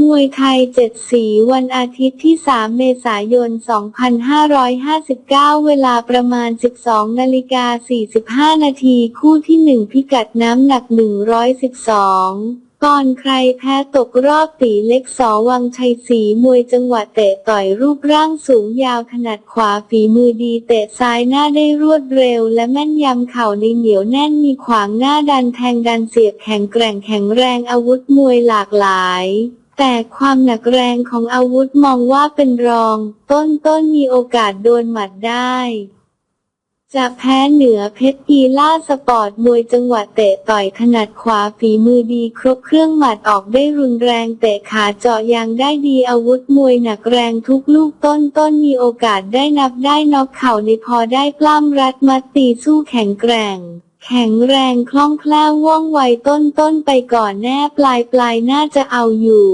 มวยไทย7สีวันอาทิตย์ที่ 3 เมษายน 2559 เวลาประมาณ 12นาฬิกา45 นาทีคู่ที่ 1 พิกัดน้ำหนัก 112 ก่อนใครแพ้ตกรอบตีเล็กสอวังชัยศรีมวยจังหวะเตะต่อยรูปร่างสูงยาวถนัดขวาฝีมือดีเตะซ้ายหน้าได้รวดเร็วและแม่นยำเข่าในเหนียวแน่นมีขวางหน้าดันแทงดันเสียบแข็งแกร่งแข็งแรงอาวุธมวยหลากหลาย แต่ความหนักแรงของอาวุธมองว่าเป็นรอง ต้นต้นมีโอกาสโดนหมัดได้ จะแพ้เหนือเพชรกีล่าสปอร์ตมวยจังหวะเตะต่อยถนัดขวาฝีมือดีครบเครื่องหมัดออกได้รุนแรงเตะขาเจาะยางได้ดีอาวุธมวยหนักแรงทุกลูกต้นต้นมีโอกาสได้นับได้น็อกเข่าในพอได้ปล้ำรัดมัดตีสู้แข็งแกร่ง แข็งแรงคล่องแคล่วว่องไวต้นต้นไปก่อนแน่ปลายปลายน่าจะเอาอยู่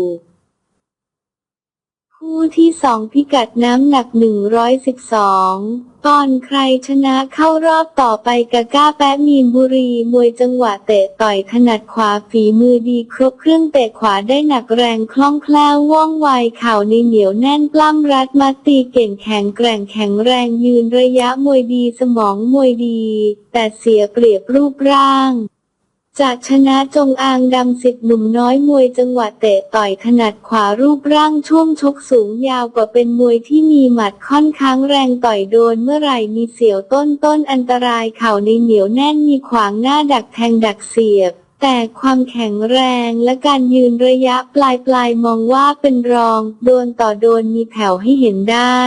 คู่ที่สองพิกัดน้ำหนักหนึ่งร้อยสิบสอง ก่อนใครชนะเข้ารอบต่อไปกาก้าแป๊ะมีนบุรี มวยจังหวะเตะต่อยถนัดขวาฝีมือดีครบเครื่องเตะขวาได้หนักแรงคล่องแคล่วว่องไวเข่าในเหนียวแน่นปล้ำรัดมาตีเก่งแข็งแกร่งแข็งแรงยืนระยะมวยดีสมองมวยดี แต่เสียเปรียบรูปร่าง จากชนะจงอางดำสิทธิ์หนุ่มน้อยมวยจังหวะเตะต่อยถนัดขวารูปร่างช่วงชกสูงยาวกว่าเป็นมวยที่มีหมัดค่อนข้างแรงต่อยโดนเมื่อไหร่มีเสียวต้นต้นอันตรายเข่าในเหนียวแน่นมีขวางหน้าดักแทงดักเสียบแต่ความแข็งแรงและการยืนระยะปลายปลายมองว่าเป็นรอง โดนต่อโดนมีแผ่วให้เห็นได้